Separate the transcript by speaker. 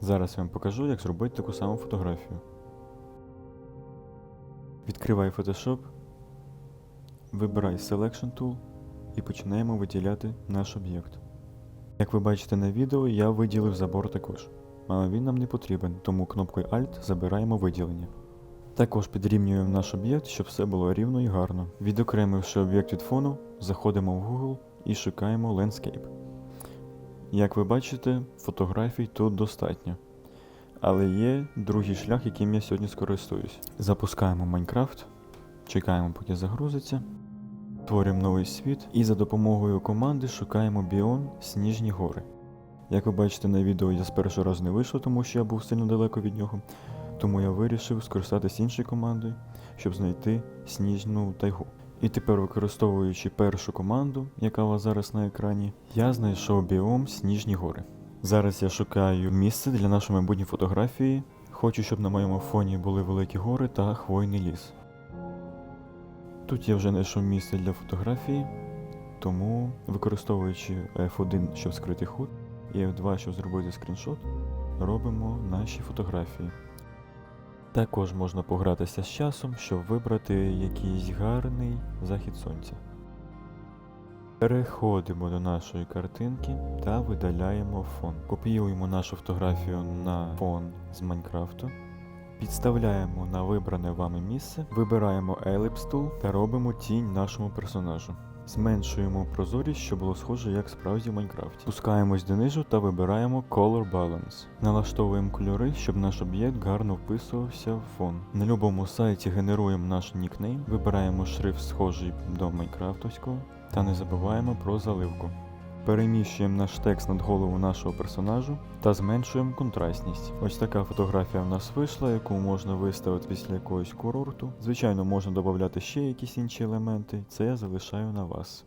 Speaker 1: Зараз я вам покажу, як зробити таку саму фотографію. Відкривай Photoshop, вибирай Selection Tool і починаємо виділяти наш об'єкт. Як ви бачите на відео, я виділив забор також, але він нам не потрібен, тому кнопкою Alt забираємо виділення. Також підрівнюємо наш об'єкт, щоб все було рівно і гарно. Відокремивши об'єкт від фону, заходимо в Google і шукаємо Landscape. Як ви бачите, фотографій тут достатньо. Але є другий шлях, яким я сьогодні скористуюсь. Запускаємо Minecraft, чекаємо, поки загрузиться, створюємо новий світ і за допомогою команди шукаємо біон Сніжні гори. Як ви бачите на відео, я з першого разу не вийшло, тому що я був сильно далеко від нього. Тому я вирішив скористатися іншою командою, щоб знайти сніжну тайгу. І тепер, використовуючи першу команду, яка у вас зараз на екрані, я знайшов біом Сніжні гори. Зараз я шукаю місце для нашої майбутньої фотографії. Хочу, щоб на моєму фоні були великі гори та хвойний ліс. Тут я вже знайшов місце для фотографії, тому використовуючи F1, щоб скрити худ, і F2, щоб зробити скріншот, робимо наші фотографії. Також можна погратися з часом, щоб вибрати якийсь гарний захід сонця. Переходимо до нашої картинки та видаляємо фон. Копіюємо нашу фотографію на фон з Майнкрафту. Підставляємо на вибране вами місце, вибираємо Ellipse Tool та робимо тінь нашому персонажу. Зменшуємо прозорість, щоб було схоже як справді в Майнкрафті. Спускаємось донизу та вибираємо Color Balance. Налаштовуємо кольори, щоб наш об'єкт гарно вписувався в фон. На будь-якому сайті генеруємо наш нікнейм, вибираємо шрифт схожий до майнкрафтовського та не забуваємо про заливку. Переміщуємо наш текст над голову нашого персонажу та зменшуємо контрастність. Ось така фотографія в нас вийшла, яку можна виставити після якогось курорту. Звичайно, можна додати ще якісь інші елементи, це я залишаю на вас.